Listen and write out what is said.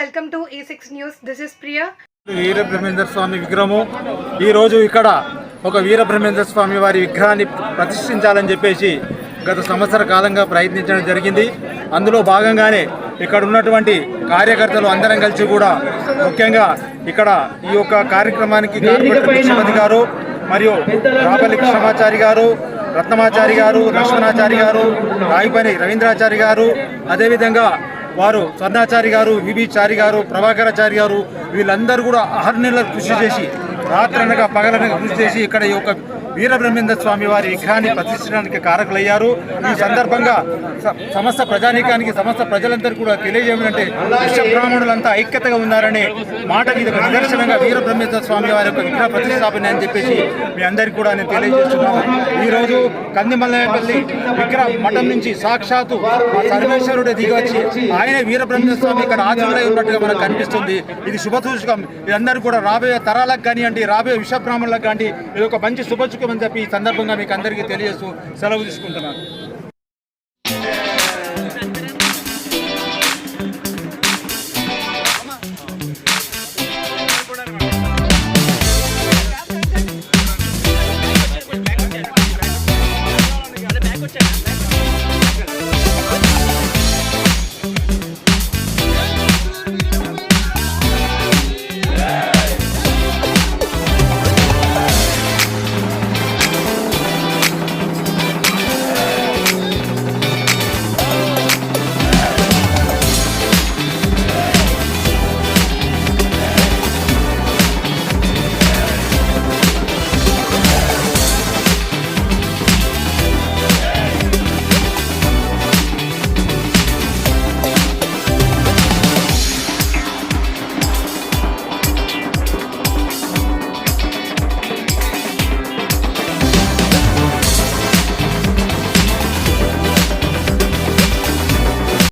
Welcome to e E six news. This is Priya Veerabrahmendra Swamy విగ్రహము. ఈరోజు ఇక్కడ ఒక వీరబ్రహ్మేంద్ర స్వామి వారి విగ్రహాన్ని ప్రతిష్ఠించాలని చెప్పేసి గత సంవత్సర కాలంగా ప్రయత్నించడం జరిగింది. అందులో భాగంగానే ఇక్కడ ఉన్నటువంటి కార్యకర్తలు అందరం కలిసి కూడా ముఖ్యంగా ఇక్కడ ఈ యొక్క కార్యక్రమానికి కార్పొరేటర్ కృష్ణపతి గారు మరియు రాపల్లి కృష్ణమాచారి గారు రత్నమాచారి గారు లక్ష్మణాచారి గారు రాయిపని రవీంద్రాచారి గారు అదేవిధంగా వారు స్వర్ణాచారి గారు విబి చారి గారు ప్రభాకరాచారి గారు వీళ్ళందరూ కూడా అహర్నిల కృషి చేసి రాత్రనగా పగలనగా కృషి చేసి ఇక్కడ ఈ యొక్క వీరబ్రహ్మేంద్ర స్వామి వారి విగ్రహాన్ని ప్రతిష్ఠించడానికి కారకులయ్యారు. ఈ సందర్భంగా సమస్త ప్రజానీకానికి సమస్త ప్రజలందరూ కూడా తెలియజేయమంటే విశ్వబ్రాహ్మణులంతా ఐక్యతగా ఉన్నారనే మాట ఇది నిదర్శనంగా వీరబ్రహ్మేంద్ర స్వామి వారి యొక్క విగ్రహ ప్రతిష్టాపన అని చెప్పేసి మీ అందరికీ కూడా నేను తెలియజేస్తున్నాను. ఈరోజు కందిమల్లపల్లి విగ్రహ మఠం నుంచి సాక్షాత్తు ఆ సర్వేశ్వరుడు దిగి వచ్చి ఆయన వీరబ్రహ్మ స్వామి ఇక్కడ ఆచరణలో ఉన్నట్టుగా మనకు కనిపిస్తుంది. ఇది శుభ సూచకం. ఇదందరూ కూడా రాబోయే తరాలకు కానివ్వండి రాబోయే విశ్వబ్రాహ్మణులకు కానీ ఇది ఒక మంచి శుభచుకం అవసరమని చెప్పి ఈ సందర్భంగా మీకు అందరికీ తెలియజేస్తూ సెలవు తీసుకుంటున్నాను